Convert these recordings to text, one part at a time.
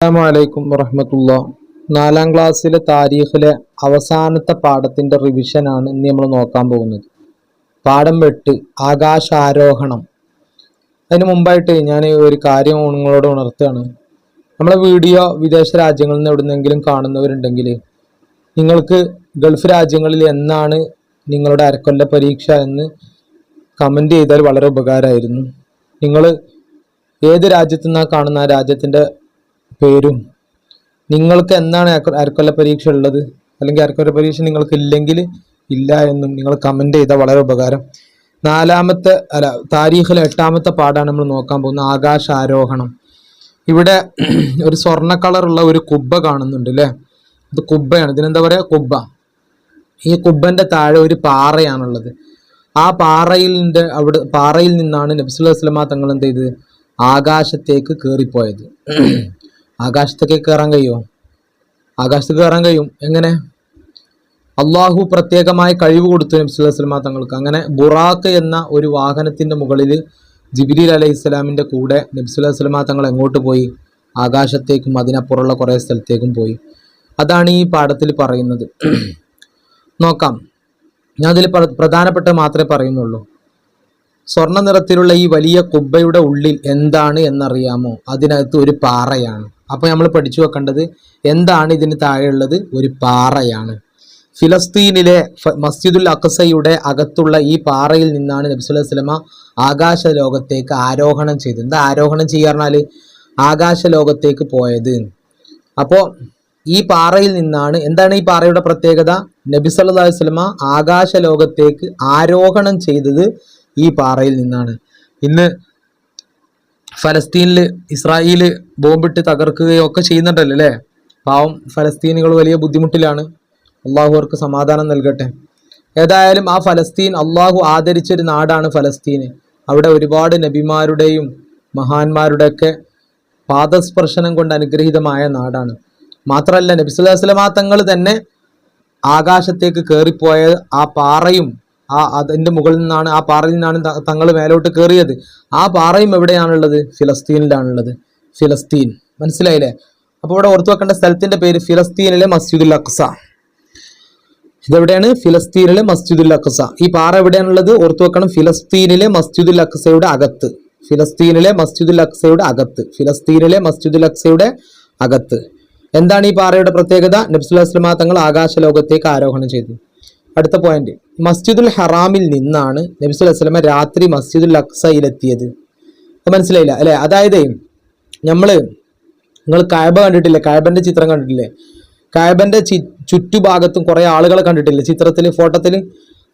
അസ്സാമലൈക്കും വറഹമത്തുള്ള. നാലാം ക്ലാസ്സിലെ താരീഖിലെ അവസാനത്തെ പാഠത്തിന്റെ റിവിഷനാണ് ഇന്ന് നമ്മൾ നോക്കാൻ പോകുന്നത്. പാഠം വെട്ട് ആകാശാരോഹണം. അതിന് മുമ്പായിട്ട് ഞാൻ ഒരു കാര്യം നിങ്ങളോട് ഉണർത്തുകയാണ്. നമ്മളെ വീഡിയോ വിദേശ രാജ്യങ്ങളിൽ നിന്ന് എവിടുന്നെങ്കിലും കാണുന്നവരുണ്ടെങ്കിൽ നിങ്ങൾക്ക് ഗൾഫ് രാജ്യങ്ങളിൽ എന്നാണ് നിങ്ങളുടെ അരക്കൊല്ല പരീക്ഷ എന്ന് കമന്റ് ചെയ്താൽ വളരെ ഉപകാരമായിരുന്നു. നിങ്ങൾ ഏത് രാജ്യത്തു നിന്നാണ് കാണുന്ന ആ രാജ്യത്തിന്റെ പേരും. നിങ്ങൾക്ക് എന്നാണ് അര- അരക്കൊല്ല പരീക്ഷ ഉള്ളത്? അല്ലെങ്കിൽ അരക്കൊല്ല പരീക്ഷ നിങ്ങൾക്ക് ഇല്ലെങ്കിൽ ഇല്ല എന്നും നിങ്ങൾ കമന്റ് ചെയ്താൽ വളരെ ഉപകാരം. നാലാമത്തെ അല്ല താരീഖിലെ എട്ടാമത്തെ പാടാണ് നമ്മൾ നോക്കാൻ പോകുന്നത്. ആകാശാരോഹണം. ഇവിടെ ഒരു സ്വർണ കളറുള്ള ഒരു കുബ്ബ കാണുന്നുണ്ട് അല്ലേ ഇത് കുബ്ബയാണ്. ഇതിനെന്താ പറയുക കുബ്ബ. ഈ കുബ്ബന്റെ താഴെ ഒരു പാറയാണുള്ളത്. ആ പാറയിലിന്റെ അവിടെ പാറയിൽ നിന്നാണ് നബ്സുല്ലാ തങ്ങൾ എന്ത് ചെയ്തത്? ആകാശത്തേക്ക് കയറിപ്പോയത് ആകാശത്തേക്ക് കയറാൻ കഴിയുമോ? ആകാശത്തേക്ക് കയറാൻ കഴിയും. എങ്ങനെ? അള്ളാഹു പ്രത്യേകമായ കഴിവ് കൊടുത്തു നബ്സുല്ലാ വസ്ലമ തങ്ങൾക്ക്. അങ്ങനെ ബുറാക്ക് എന്ന ഒരു വാഹനത്തിന്റെ മുകളിൽ ജിബിലി അലൈഹി ഇസ്ലാമിന്റെ കൂടെ നബ്സുല്ലാ വസ്ലമ തങ്ങൾ എങ്ങോട്ട് പോയി? ആകാശത്തേക്കും അതിനപ്പുറമുള്ള കുറേ സ്ഥലത്തേക്കും പോയി. അതാണ് ഈ പാഠത്തിൽ പറയുന്നത്. നോക്കാം. ഞാൻ അതിൽ പ്രധാനപ്പെട്ട മാത്രമേ പറയുന്നുള്ളൂ. സ്വർണ നിറത്തിലുള്ള ഈ വലിയ കുബ്ബയുടെ ഉള്ളിൽ എന്താണ് എന്നറിയാമോ? അതിനകത്ത് ഒരു പാറയാണ്. അപ്പൊ നമ്മൾ പഠിച്ചു വെക്കേണ്ടത് എന്താണ് ഇതിന് താഴെയുള്ളത്? ഒരു പാറയാണ്. ഫിലസ്തീനിലെ മസ്ജിദുൽ അക്സയുടെ അകത്തുള്ള ഈ പാറയിൽ നിന്നാണ് നബ്സുല്ലാ ആകാശ ലോകത്തേക്ക് ആരോഹണം ചെയ്തത്. എന്താ ആരോഹണം ചെയ്യാറിഞ്ഞാൽ ആകാശ ലോകത്തേക്ക് പോയത്. അപ്പോൾ ഈ പാറയിൽ നിന്നാണ് എന്താണ് ഈ പാറയുടെ പ്രത്യേകത? നബി സല്ലാ അലൈഹി വസല്ലമ ആകാശ ലോകത്തേക്ക് ആരോഹണം ചെയ്തത് ഈ പാറയിൽ നിന്നാണ്. ഇന്ന് ഫലസ്തീനിൽ ഇസ്രായേൽ ബോംബിട്ട് തകർക്കുകയോ ഒക്കെ ചെയ്യുന്നുണ്ടല്ലോ അല്ലേ? പാവം ഫലസ്തീനുകൾ വലിയ ബുദ്ധിമുട്ടിലാണ്. അള്ളാഹു അവർക്ക് സമാധാനം നൽകട്ടെ. ഏതായാലും ആ ഫലസ്തീൻ അള്ളാഹു ആദരിച്ചൊരു നാടാണ് ഫലസ്തീന്. അവിടെ ഒരുപാട് നബിമാരുടെയും മഹാന്മാരുടെയൊക്കെ പാദസ്പർശനം കൊണ്ട് അനുഗ്രഹീതമായ നാടാണ്. മാത്രമല്ല നബി സല്ലല്ലാഹു അലൈഹി വസല്ലമ തങ്ങൾ തന്നെ ആകാശത്തേക്ക് കയറിപ്പോയ ആ പാറയും ആ അതിന്റെ മുകളിൽ നിന്നാണ് ആ പാറയിൽ നിന്നാണ് തങ്ങൾ മേലോട്ട് കയറിയത് ആ പാറയും എവിടെയാണുള്ളത്? ഫിലസ്തീനിലാണുള്ളത്. ഫിലസ്തീൻ. മനസ്സിലായില്ലേ? അപ്പോൾ ഇവിടെ ഓർത്തു വെക്കേണ്ട സ്ഥലത്തിന്റെ പേര് ഫിലസ്തീനിലെ മസ്ജിദുൽ അക്സ. ഇതെവിടെയാണ്? ഫിലസ്തീനിലെ മസ്ജിദുൽ അക്സ. ഈ പാറ എവിടെയാണുള്ളത്? ഓർത്തു വെക്കണം. ഫിലസ്തീനിലെ മസ്ജിദുൽ അക്സയുടെ അകത്ത്. ഫിലസ്തീനിലെ മസ്ജിദുൽ അക്സയുടെ അകത്ത്. ഫിലസ്തീനിലെ മസ്ജിദുൽ അക്സയുടെ അകത്ത്. എന്താണ് ഈ പാറയുടെ പ്രത്യേകത? നബ്സുല്ലാസ്ലമ തങ്ങൾ ആകാശ ലോകത്തേക്ക് ആരോഹണം ചെയ്തു. അടുത്ത പോയിന്റ് മസ്ജിദുൽ ഹറാമിൽ നിന്നാണ് നബി നബ്സുൽ വസ്ലമ രാത്രി മസ്ജിദുൽ അക്സയിലെത്തിയത് അത് മനസ്സിലായില്ല അല്ലേ? അതായത് നമ്മൾ നിങ്ങൾ കായബ കണ്ടിട്ടില്ലേ? കായബന്റെ ചിത്രം കണ്ടിട്ടില്ലേ? കായബന്റെ ചി ചുറ്റുഭാഗത്തും കുറേ ആളുകളെ കണ്ടിട്ടില്ലേ? ചിത്രത്തിൽ ഫോട്ടോത്തിൽ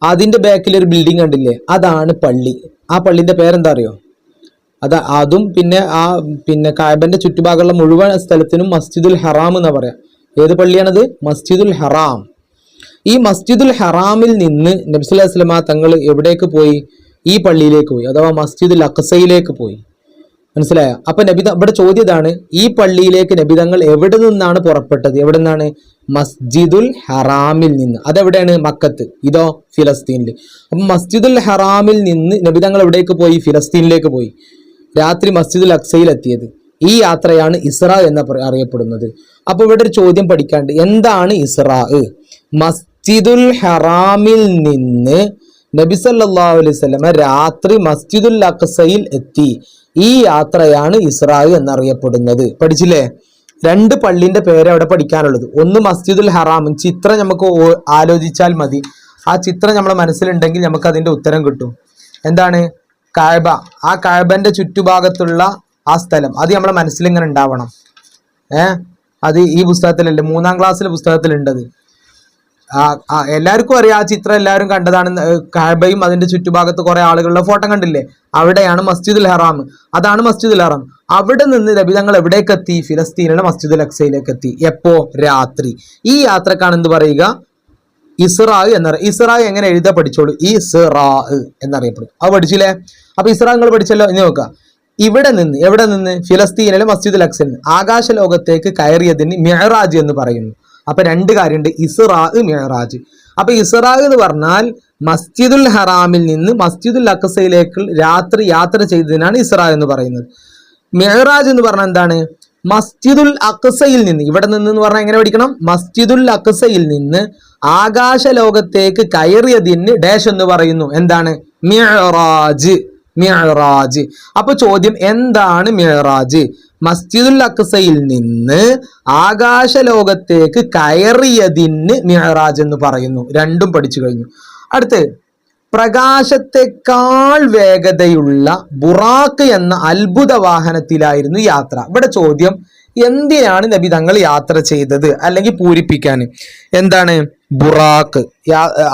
അതിന്റെ ബാക്കിൽ ഒരു ബിൽഡിംഗ് കണ്ടില്ലേ? അതാണ് പള്ളി. ആ പള്ളിന്റെ പേരെന്താ അറിയോ? അത് അതും പിന്നെ ആ പിന്നെ കായബന്റെ ചുറ്റുഭാഗമുള്ള മുഴുവൻ സ്ഥലത്തിനും മസ്ജിദുൽ ഹറാം എന്നാ പറയാം. ഏത് പള്ളിയാണത്? മസ്ജിദുൽ ഹറാം. ഈ മസ്ജിദുൽ ഹറാമിൽ നിന്ന് നബ്സുല്ലാ വസ്ലമ തങ്ങൾ എവിടേക്ക് പോയി? ഈ പള്ളിയിലേക്ക് പോയി അഥവാ മസ്ജിദുൽ അക്സയിലേക്ക് പോയി. മനസ്സിലായ? അപ്പൊ നബിത ഇവിടെ ചോദ്യം ഇതാണ് ഈ പള്ളിയിലേക്ക് നബിതങ്ങൾ എവിടെ നിന്നാണ് പുറപ്പെട്ടത്? എവിടെ നിന്നാണ്? മസ്ജിദുൽ ഹറാമിൽ നിന്ന്. അതെവിടെയാണ്? മക്കത്ത്. ഇതോ ഫിലസ്തീനിൽ അപ്പൊ മസ്ജിദുൽ ഹറാമിൽ നിന്ന് നബിതങ്ങൾ എവിടേക്ക് പോയി? ഫിലസ്തീനിലേക്ക് പോയി. രാത്രി മസ്ജിദുൽ അക്സയിൽ എത്തിയത്. ഈ യാത്രയാണ് ഇസ്ര എന്ന് അറിയപ്പെടുന്നത്. അപ്പൊ ഇവിടെ ഒരു ചോദ്യം പഠിക്കാണ്ട് എന്താണ് ഇസ്രാ മസ്ജിദുൽ ഹറാമിൽ നിന്ന് നബി സല്ലല്ലാഹു അലൈഹി രാത്രി മസ്ജിദുൽ അക്സയിൽ എത്തി. ഈ യാത്രയാണ് ഇസ്രാ എന്നറിയപ്പെടുന്നത്. പഠിച്ചില്ലേ? രണ്ട് പള്ളിന്റെ പേര് അവിടെ പഠിക്കാനുള്ളത്. ഒന്ന് മസ്ജിദുൽ ഹറാം ചിത്രം നമുക്ക് ആലോചിച്ചാൽ മതി. ആ ചിത്രം നമ്മുടെ മനസ്സിലുണ്ടെങ്കിൽ നമുക്ക് അതിന്റെ ഉത്തരം കിട്ടും. എന്താണ്? കായബ. ആ കായബന്റെ ചുറ്റുഭാഗത്തുള്ള ആ സ്ഥലം. അത് നമ്മുടെ മനസ്സിൽ ഇങ്ങനെ ഉണ്ടാവണം. ഏ? അത് ഈ പുസ്തകത്തിലല്ലേ? മൂന്നാം ക്ലാസ്സിലെ പുസ്തകത്തിലുണ്ടത്. എല്ലാവർക്കും അറിയാം. ആ ചിത്രം എല്ലാവരും കണ്ടതാണ് കാബയും അതിന്റെ ചുറ്റുഭാഗത്ത് കുറെ ആളുകളുടെ ഫോട്ടോ കണ്ടില്ലേ? അവിടെയാണ് മസ്ജിദുൽ ഹറാം. അതാണ് മസ്ജിദുൽ ഹറാം. അവിടെ നിന്ന് രബിതങ്ങൾ എവിടേക്ക് എത്തി ഫിലസ്തീനിലെ മസ്ജിദുൽ അക്സയിലേക്ക് എത്തി എപ്പോ? രാത്രി. ഈ യാത്രക്കാണ് എന്ത് പറയുക? ഇസ്രാ എന്നറിയ ഇസ്രാ എങ്ങനെ എഴുത പഠിച്ചോളൂ? ഈ ഇസ്രാ എന്നറിയപ്പെടും. അത് പഠിച്ചില്ലേ? അപ്പൊ ഇസ്രാ നിങ്ങൾ പഠിച്ചല്ലോ? ഇനി നോക്കുക ഇവിടെ നിന്ന് എവിടെ നിന്ന്? ഫിലസ്തീനിലെ മസ്ജിദുൽ അക്സയിൽ നിന്ന്. ആകാശ ലോകത്തേക്ക് കയറിയതിന് മെഹറാജ് എന്ന് പറയുന്നു. അപ്പൊ രണ്ട് കാര്യമുണ്ട്. ഇസ്രാ മെഹറാജ് അപ്പൊ ഇസ്രാ എന്ന് പറഞ്ഞാൽ മസ്ജിദുൽ ഹറാമിൽ നിന്ന് മസ്ജിദുൽ അക്കസയിലേക്ക് രാത്രി യാത്ര ചെയ്തതിനാണ് ഇസ്രാ എന്ന് പറയുന്നത്. മെഹറാജ് എന്ന് പറഞ്ഞാൽ എന്താണ്? മസ്ജിദുൽ അക്സയിൽ നിന്ന്. ഇവിടെ നിന്ന് എന്ന് പറഞ്ഞാൽ എങ്ങനെ പഠിക്കണം? മസ്ജിദുൽ അക്സയിൽ നിന്ന് ആകാശ ലോകത്തേക്ക് കയറിയതിന് ഡാഷ് എന്ന് പറയുന്നു. എന്താണ്? മിഹറാജ് മിഹറാജ് അപ്പൊ ചോദ്യം എന്താണ് മിഅറാജ്? മസ്ജിദുൽ അക്സയിൽ നിന്ന് ആകാശ ലോകത്തേക്ക് കയറിയതിന് മിഹറാജ് എന്ന് പറയുന്നു. രണ്ടും പഠിച്ചു കഴിഞ്ഞു. അടുത്ത് പ്രകാശത്തെക്കാൾ വേഗതയുള്ള ബുറാക്ക് എന്ന അത്ഭുത വാഹനത്തിലായിരുന്നു യാത്ര. ഇവിടെ ചോദ്യം എന്തിനാണ് നബി തങ്ങൾ യാത്ര ചെയ്തത്? അല്ലെങ്കിൽ പൂരിപ്പിക്കാൻ. എന്താണ് ബുറാക്ക്?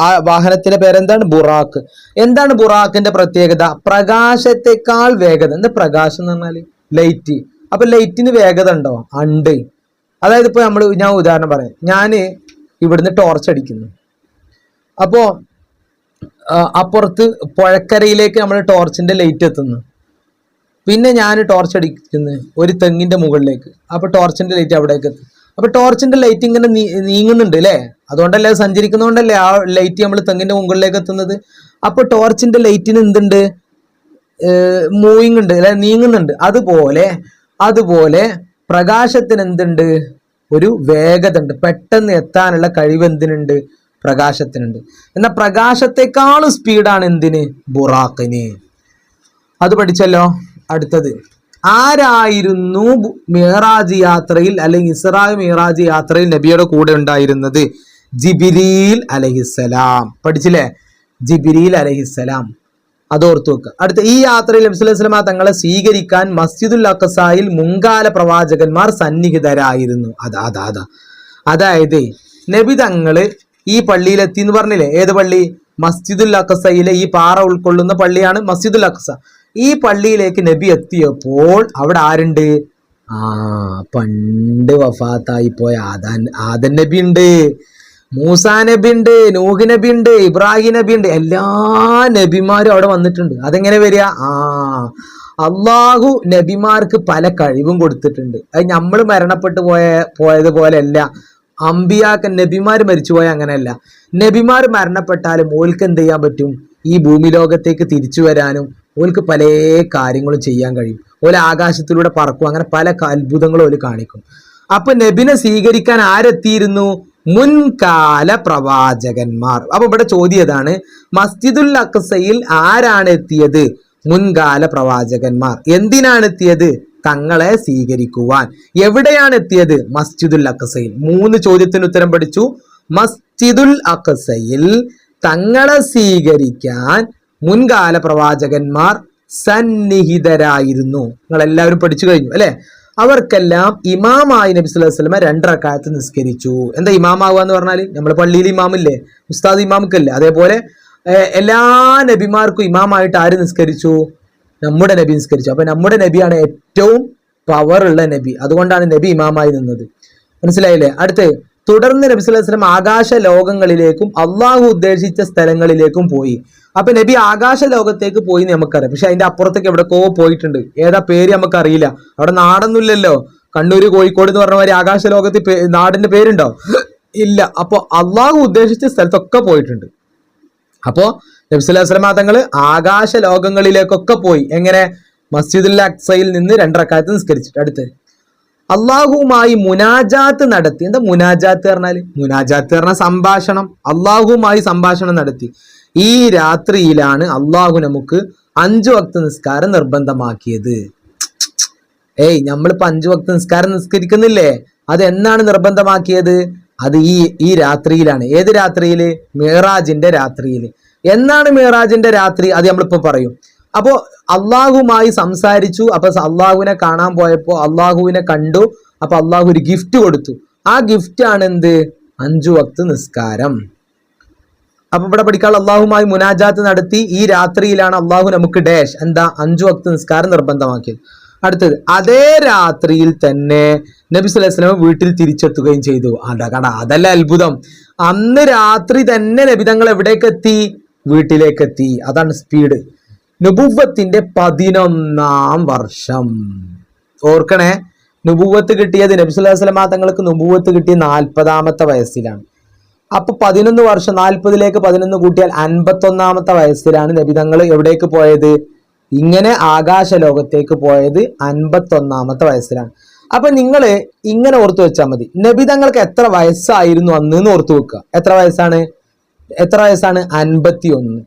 ആ വാഹനത്തിന്റെ പേരെന്താണ്? ബുറാക്ക്. എന്താണ് ബുറാക്കിന്റെ പ്രത്യേകത? പ്രകാശത്തെക്കാൾ വേഗത. എന്താ പ്രകാശം എന്ന് പറഞ്ഞാൽ ലൈറ്റ്. അപ്പൊ ലൈറ്റിന് വേഗത ഉണ്ടോ? ഉണ്ട്. അതായത് ഇപ്പൊ നമ്മൾ ഞാൻ ഉദാഹരണം പറയാം. ഞാൻ ഇവിടുന്ന് ടോർച്ച് അടിക്കുന്നു. അപ്പോൾ അപ്പുറത്ത് പുഴക്കരയിലേക്ക് നമ്മൾ ടോർച്ചിന്റെ ലൈറ്റ് എത്തുന്നു. പിന്നെ ഞാൻ ടോർച്ച് അടിക്കുന്നത് ഒരു തെങ്ങിന്റെ മുകളിലേക്ക്. അപ്പോൾ ടോർച്ചിന്റെ ലൈറ്റ് അവിടേക്ക് എത്തും. അപ്പൊ ടോർച്ചിന്റെ ലൈറ്റ് ഇങ്ങനെ നീങ്ങുന്നുണ്ട് അല്ലേ അതുകൊണ്ടല്ലേ അത് സഞ്ചരിക്കുന്നതുകൊണ്ടല്ലേ ആ ലൈറ്റ് നമ്മൾ തെങ്ങിന്റെ മുകളിലേക്ക് എത്തുന്നത്? അപ്പോൾ ടോർച്ചിന്റെ ലൈറ്റിന് എന്തുണ്ട്? മൂവിങ് ഉണ്ട് അല്ലെ നീങ്ങുന്നുണ്ട്. അതുപോലെ അതുപോലെ പ്രകാശത്തിന് എന്തുണ്ട് ഒരു വേഗത ഉണ്ട് പെട്ടെന്ന് എത്താനുള്ള കഴിവ് എന്തിനുണ്ട്? പ്രകാശത്തിനുണ്ട്. എന്നാൽ പ്രകാശത്തെക്കാളും സ്പീഡാണ് എന്തിന്? ബുറാക്കിന്. അത് പഠിച്ചല്ലോ. അടുത്തത്. ആരായിരുന്നു മേറാജ് യാത്രയിൽ അല്ലെങ്കിൽ ഇസ്രാ മേറാജ് യാത്രയിൽ നബിയുടെ കൂടെ ഉണ്ടായിരുന്നത്? ജിബിരിൽ അലഹിസലാം പഠിച്ചില്ലേ? ജിബിരിൽ അലഹിസലാം അത് ഓർത്തു വെക്കുക. അടുത്ത ഈ യാത്രയിൽ നബി സ്വല്ലല്ലാഹു തങ്ങളെ സ്വീകരിക്കാൻ മസ്ജിദുൽ അക്കസായിൽ മുൻകാല പ്രവാചകന്മാർ സന്നിഹിതരായിരുന്നു. അതാ അതാ അതാ. അതായത് നബി തങ്ങൾ ഈ പള്ളിയിലെത്തി എന്ന് പറഞ്ഞില്ലേ? ഏത് പള്ളി? മസ്ജിദുൽ അക്കസയിലെ ഈ പാറ ഉൾക്കൊള്ളുന്ന പള്ളിയാണ് മസ്ജിദുൽ അക്കസ ഈ പള്ളിയിലേക്ക് നബി എത്തിയപ്പോൾ അവിടെ ആരുണ്ട്? ആ പണ്ട് വഫാത്തായി പോയ ആദാൻ ആദൻ നബി ഉണ്ട്. മൂസാ നബി ഉണ്ട് നൂഹ് നബി ഉണ്ട് ഇബ്രാഹിം നബി ഉണ്ട് എല്ലാ നബിമാരും അവിടെ വന്നിട്ടുണ്ട്. അതെങ്ങനെ വരിക? ആ അള്ളാഹു നബിമാർക്ക് പല കഴിവും കൊടുത്തിട്ടുണ്ട്. അത് നമ്മൾ മരണപ്പെട്ടു പോയ പോയതുപോലെയല്ല. അമ്പിയാക്ക നബിമാർ മരിച്ചുപോയ അങ്ങനെയല്ല. നബിമാർ മരണപ്പെട്ടാലും ഓൽക്ക് എന്ത് ചെയ്യാൻ പറ്റും? ഈ ഭൂമി ലോകത്തേക്ക് തിരിച്ചു വരാനും ഓൽക്ക് പല കാര്യങ്ങളും ചെയ്യാൻ കഴിയും. ഓല ആകാശത്തിലൂടെ പറക്കും. അങ്ങനെ പല അത്ഭുതങ്ങളും ഓൽ കാണിക്കും. അപ്പൊ നബിനെ സ്വീകരിക്കാൻ ആരെത്തിയിരുന്നു? മുൻകാല പ്രവാചകന്മാർ. അപ്പൊ ഇവിടെ ചോദ്യം ഏതാണ്? മസ്ജിദുൽ അക്സയിൽ ആരാണ് എത്തിയത്? മുൻകാല പ്രവാചകന്മാർ. എന്തിനാണ് എത്തിയത്? തങ്ങളെ സ്വീകരിക്കുവാൻ. എവിടെയാണ് എത്തിയത്? മസ്ജിദുൽ അക്സയിൽ. മൂന്ന് ചോദ്യത്തിന് ഉത്തരം പഠിച്ചു. മസ്ജിദുൽ അക്സയിൽ തങ്ങളെ സ്വീകരിക്കാൻ മുൻകാല പ്രവാചകന്മാർ സന്നിഹിതരായിരുന്നു. നിങ്ങൾ എല്ലാവരും പഠിച്ചു കഴിഞ്ഞു അല്ലെ? അവർക്കെല്ലാം ഇമാമായി നബി സ്വല്ലു അലൈഹി രണ്ടറക്കാലത്ത് നിസ്കരിച്ചു. എന്താ ഇമാമാവുക എന്ന് പറഞ്ഞാൽ നമ്മൾ പള്ളിയിൽ ഇമാമില്ലേ? ഉസ്താദ് ഇമാമുക്കല്ലേ? അതേപോലെ എല്ലാ നബിമാർക്കും ഇമാമായിട്ട് ആര് നിസ്കരിച്ചു? നമ്മുടെ നബി നിസ്കരിച്ചു. അപ്പൊ നമ്മുടെ നബിയാണ് ഏറ്റവും പവർ ഉള്ള നബി. അതുകൊണ്ടാണ് നബി ഇമാമായി നിന്നത്. മനസ്സിലായില്ലേ? അടുത്ത് തുടർന്ന് നബി വസല്ലം ആകാശ ലോകങ്ങളിലേക്കും അള്ളാഹു ഉദ്ദേശിച്ച സ്ഥലങ്ങളിലേക്കും പോയി. അപ്പൊ നബി ആകാശ ലോകത്തേക്ക് പോയി എന്ന് നമുക്കറിയാം. പക്ഷെ അതിന്റെ അപ്പുറത്തേക്ക് എവിടെക്കോ പോയിട്ടുണ്ട്. ഏതാ പേര് നമുക്കറിയില്ല. അവിടെ നാടൊന്നുമില്ലല്ലോ. കണ്ണൂര് കോഴിക്കോട് എന്ന് പറഞ്ഞ മാതിരി ആകാശ ലോകത്ത് നാടിന്റെ പേരുണ്ടോ? ഇല്ല. അപ്പൊ അള്ളാഹു ഉദ്ദേശിച്ച സ്ഥലത്തൊക്കെ പോയിട്ടുണ്ട്. അപ്പോ നബ്സുല്ലാസ്ലമ തങ്ങൾ ആകാശ ലോകങ്ങളിലേക്കൊക്കെ പോയി. എങ്ങനെ? മസ്ജിദുൽ അക്സയിൽ നിന്ന് രണ്ടരക്കാലത്ത് നിസ്കരിച്ചിട്ട്. അടുത്ത്. അള്ളാഹുവുമായി മുനാജാത്ത് നടത്തി. എന്താ മുനാജാത്ത് പറഞ്ഞാൽ? മുനാജാത്ത് പറഞ്ഞ സംഭാഷണം. അള്ളാഹുവുമായി സംഭാഷണം നടത്തി. ഈ രാത്രിയിലാണ് അള്ളാഹു നമുക്ക് അഞ്ചു വക്ത നിസ്കാരം നിർബന്ധമാക്കിയത്. ഏയ് നമ്മളിപ്പോ അഞ്ചു വക്ത നിസ്കാരം നിസ്കരിക്കുന്നില്ലേ? അത് എന്നാണ് നിർബന്ധമാക്കിയത്? അത് ഈ ഈ രാത്രിയിലാണ്. ഏത് രാത്രിയിൽ? മേറാജിന്റെ രാത്രിയിൽ എന്നാണ് മേറാജിന്റെ രാത്രി? അത് നമ്മളിപ്പോ പറയും. അപ്പോ അള്ളാഹുമായി സംസാരിച്ചു. അപ്പൊ അള്ളാഹുവിനെ കാണാൻ പോയപ്പോ അള്ളാഹുവിനെ കണ്ടു. അപ്പൊ അള്ളാഹു ഒരു ഗിഫ്റ്റ് കൊടുത്തു. ആ ഗിഫ്റ്റ് ആണ് എന്ത് അഞ്ചു വക്ത് നിസ്കാരം. അപ്പൊ ഇവിടെ പഠിക്കാൻ അള്ളാഹുമായി മുനാജാത്ത് നടത്തി. ഈ രാത്രിയിലാണ് അള്ളാഹു നമുക്ക് ഡാഷ് എന്താ? അഞ്ചു വക്ത് നിസ്കാരം നിർബന്ധമാക്കിയത്. അടുത്തത് അതേ രാത്രിയിൽ തന്നെ നബി വസല്ലം വീട്ടിൽ തിരിച്ചെത്തുകയും ചെയ്തു. അതാ കട അതല്ല അത്ഭുതം. അന്ന് രാത്രി തന്നെ നബിതങ്ങൾ എവിടേക്കെത്തി? എത്തി വീട്ടിലേക്ക് എത്തി അതാണ് സ്പീഡ് നുബുവത്തിന്റെ പതിനൊന്നാം വർഷം. ഓർക്കണേ നുബുവത്ത് കിട്ടിയത് നബി അലൈഹി തങ്ങൾക്ക് നുബുവത്ത് കിട്ടിയ നാൽപ്പതാമത്തെ വയസ്സിലാണ്. അപ്പൊ പതിനൊന്ന് വർഷം നാൽപ്പതിലേക്ക് പതിനൊന്ന് കൂട്ടിയാൽ അൻപത്തൊന്നാമത്തെ വയസ്സിലാണ് നബി തങ്ങൾ എവിടേക്ക് പോയത്? ഇങ്ങനെ ആകാശ ലോകത്തേക്ക് പോയത് അൻപത്തൊന്നാമത്തെ വയസ്സിലാണ്. അപ്പൊ നിങ്ങൾ ഇങ്ങനെ ഓർത്തു വെച്ചാൽ മതി. നബി തങ്ങൾക്ക് എത്ര വയസ്സായിരുന്നു അന്ന് എന്ന് ഓർത്തു വെക്കുക. എത്ര വയസ്സാണ്? എത്ര വയസ്സാണ്? അൻപത്തി ഒന്ന്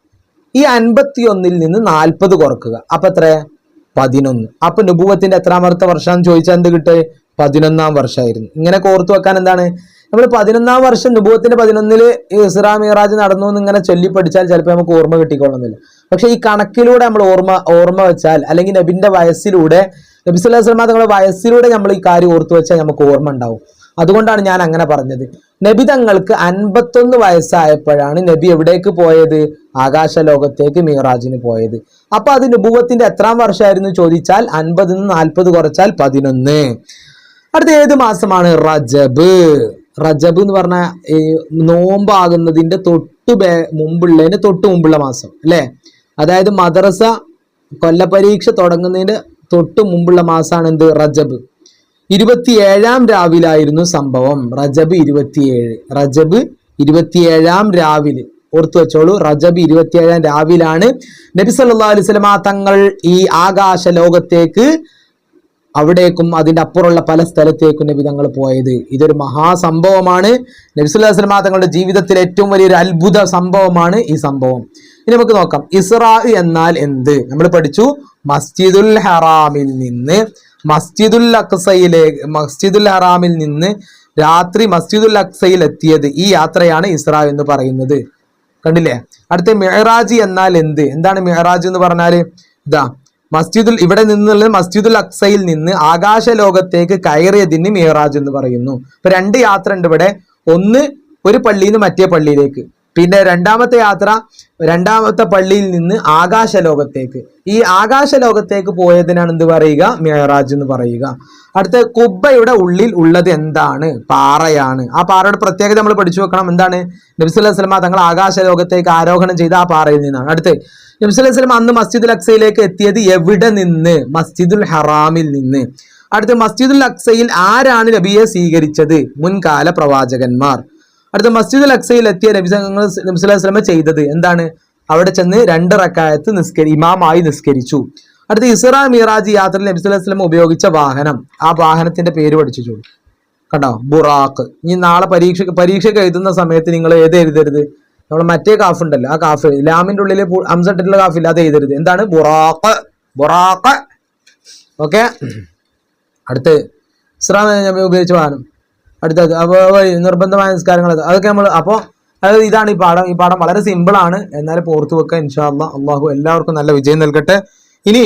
ഈ അൻപത്തി ഒന്നിൽ നിന്ന് നാൽപ്പത് കുറക്കുക. അപ്പൊ എത്ര പതിനൊന്ന്. അപ്പൊ നുപൂവത്തിന്റെ എത്രാമത്തെ വർഷം ചോദിച്ചാൽ എന്ത് കിട്ടേ പതിനൊന്നാം വർഷമായിരുന്നു. ഇങ്ങനെ ഓർത്തു വെക്കാൻ എന്താണ്? നമ്മൾ പതിനൊന്നാം വർഷം നുപൂവത്തിന്റെ പതിനൊന്നിൽ ഇസ്രാ മിറാജ് നടന്നു എന്ന് ഇങ്ങനെ ചൊല്ലി പഠിച്ചാൽ ചിലപ്പോൾ നമുക്ക് ഓർമ്മ കിട്ടിക്കൊള്ളുന്നില്ല. പക്ഷെ ഈ കണക്കിലൂടെ നമ്മൾ ഓർമ്മ ഓർമ്മ വെച്ചാൽ അല്ലെങ്കിൽ നബിന്റെ വയസ്സിലൂടെ നബി സല്ലല്ലാഹു അലൈഹി തങ്ങളുടെ വയസ്സിലൂടെ നമ്മൾ ഈ കാര്യം ഓർത്തു വെച്ചാൽ നമുക്ക് ഓർമ്മ ഉണ്ടാവും. അതുകൊണ്ടാണ് ഞാൻ അങ്ങനെ പറഞ്ഞത്. നബി തങ്ങൾക്ക് അൻപത്തൊന്ന് വയസ്സായപ്പോഴാണ് നബി എവിടേക്ക് പോയത്? ആകാശ ലോകത്തേക്ക് മീറാജിന് പോയത്. അപ്പൊ അത് നുപൂവത്തിന്റെ എത്രാം വർഷമായിരുന്നു ചോദിച്ചാൽ അൻപത് നിന്ന് നാൽപ്പത് കുറച്ചാൽ പതിനൊന്ന്. അടുത്ത ഏത് മാസമാണ്? റജബ്. റജബ് എന്ന് പറഞ്ഞ ഈ നോമ്പാകുന്നതിന്റെ തൊട്ട് ബേ മുമ്പുള്ളതിന്റെ തൊട്ട് മുമ്പുള്ള മാസം അല്ലേ? അതായത് മദ്രസ കൊല്ലപരീക്ഷ തുടങ്ങുന്നതിന്റെ തൊട്ട് മുമ്പുള്ള മാസമാണ് എന്ത്? റജബ്. ഇരുപത്തിയേഴാം രാവിലായിരുന്നു സംഭവം. റജബ് ഇരുപത്തിയേഴ്. റജബ് ഇരുപത്തിയേഴാം രാവിലെ. ഓർത്തു വെച്ചോളൂ റജബ് ഇരുപത്തിയേഴാം രാവിലാണ് നബി സല്ലാ അലൈഹി വസല്ലമ തങ്ങൾ ഈ ആകാശ ലോകത്തേക്ക് അവിടേക്കും അതിന്റെ അപ്പുറമുള്ള പല സ്ഥലത്തേക്കും നബി തങ്ങൾ പോയത്. ഇതൊരു മഹാസംഭവമാണ് നബി സല്ലല്ലാഹു അലൈഹി വസല്ലമ തങ്ങളുടെ ജീവിതത്തിലെ ഏറ്റവും വലിയൊരു അത്ഭുത സംഭവമാണ് ഈ സംഭവം. ഇനി നമുക്ക് നോക്കാം. ഇസ്രാ എന്നാൽ എന്ത്? നമ്മൾ പഠിച്ചു മസ്ജിദുൽ ഹറാമിൽ നിന്ന് മസ്ജിദുൽ അക്സയിലെ മസ്ജിദുൽ ഹറാമിൽ നിന്ന് രാത്രി മസ്ജിദുൽ അക്സയിൽ എത്തിയത് ഈ യാത്രയാണ് ഇസ്ര എന്ന് പറയുന്നത്. കണ്ടില്ലേ? അടുത്ത മെഹറാജ് എന്നാൽ എന്ത്? എന്താണ് മെഹറാജ് എന്ന് പറഞ്ഞാൽ ഇതാ മസ്ജിദുൽ ഇവിടെ നിന്നുള്ള മസ്ജിദുൽ അക്സയിൽ നിന്ന് ആകാശ ലോകത്തേക്ക് കയറിയതിന് മെഹറാജ് എന്ന് പറയുന്നു. ഇപ്പൊ രണ്ട് യാത്ര ഉണ്ട് ഇവിടെ. ഒന്ന് ഒരു പള്ളിയിൽ നിന്ന് മറ്റേ പള്ളിയിലേക്ക്. പിന്നെ രണ്ടാമത്തെ യാത്ര രണ്ടാമത്തെ പള്ളിയിൽ നിന്ന് ആകാശലോകത്തേക്ക്. ഈ ആകാശലോകത്തേക്ക് പോയതിനാണ് എന്ത് പറയുക? മേറാജ് എന്ന് പറയുക. അടുത്ത കുബ്ബയുടെ ഉള്ളിൽ ഉള്ളത് എന്താണ്? പാറയാണ്. ആ പാറയുടെ പ്രത്യേകത നമ്മൾ പഠിച്ചു വെക്കണം. എന്താണ്? നബിസുല്ലാ സ്വലമ തങ്ങൾ ആകാശലോകത്തേക്ക് ആരോഹണം ചെയ്ത ആ പാറയിൽ നിന്നാണ്. അടുത്ത് നബിസുല്ലാ അന്ന് മസ്ജിദുൽ അക്സയിലേക്ക് എത്തിയത് എവിടെ നിന്ന്? മസ്ജിദുൽ ഹറാമിൽ നിന്ന്. അടുത്ത് മസ്ജിദുൽ അക്സയിൽ ആരാണ് നബിയെ സ്വീകരിച്ചത്? മുൻകാല പ്രവാചകന്മാർ. അടുത്ത മസ്ജിദുൽ അക്സയിൽ എത്തിയ നബി സ്വലമ ചെയ്തത് എന്താണ്? അവിടെ ചെന്ന് രണ്ട് റക്കായത്ത് നിസ്കരി ഇമാമായി നിസ്കരിച്ചു. അടുത്ത ഇസ്ര മിറാജ് യാത്രയിൽ നബി സ്വല്ലല്ലാഹു അലൈഹി വസല്ലം ഉപയോഗിച്ച വാഹനം. ആ വാഹനത്തിന്റെ പേര് പഠിച്ചു കണ്ടോ? ബുറാഖ് ഇനി നാളെ പരീക്ഷ പരീക്ഷയ്ക്ക് എഴുതുന്ന സമയത്ത് നിങ്ങൾ ഏത് എഴുതരുത്? നമ്മൾ മറ്റേ കാഫ് ഉണ്ടല്ലോ ആ കാഫ്. ലാമിന്റെ ഉള്ളിൽ അംസട്ടിട്ടുള്ള കാഫ് ഇല്ലാതെ എഴുതരുത്. എന്താണ്? ബുറാഖ് ബുറാഖ് ഓക്കെ? അടുത്ത് ഇസ്രാമി ഉപയോഗിച്ച വാഹനം. അടുത്തത്. അപ്പോൾ നിർബന്ധമായ നിസ്കാരങ്ങൾ അതൊക്കെ നമ്മൾ അപ്പോൾ അതായത് ഇതാണ് ഈ പാഠം. ഈ പാഠം വളരെ സിമ്പിൾ ആണ്. എന്നാലും ഓർത്തു വെക്കുക ഇൻഷാ അല്ലാ അള്ളാഹു എല്ലാവർക്കും നല്ല വിജയം നൽകട്ടെ. ഇനി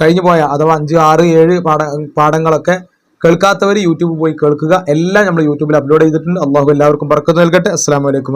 കഴിഞ്ഞു പോയ അഥവാ അഞ്ച് ആറ് ഏഴ് പാഠ പാഠങ്ങളൊക്കെ കേൾക്കാത്തവർ യൂട്യൂബ് പോയി കേൾക്കുക. എല്ലാം നമ്മൾ യൂട്യൂബിൽ അപ്ലോഡ് ചെയ്തിട്ടുണ്ട്. അള്ളാഹു എല്ലാവർക്കും പറക്കുന്നു നൽകട്ടെ. അസ്സാം വലൈക്കും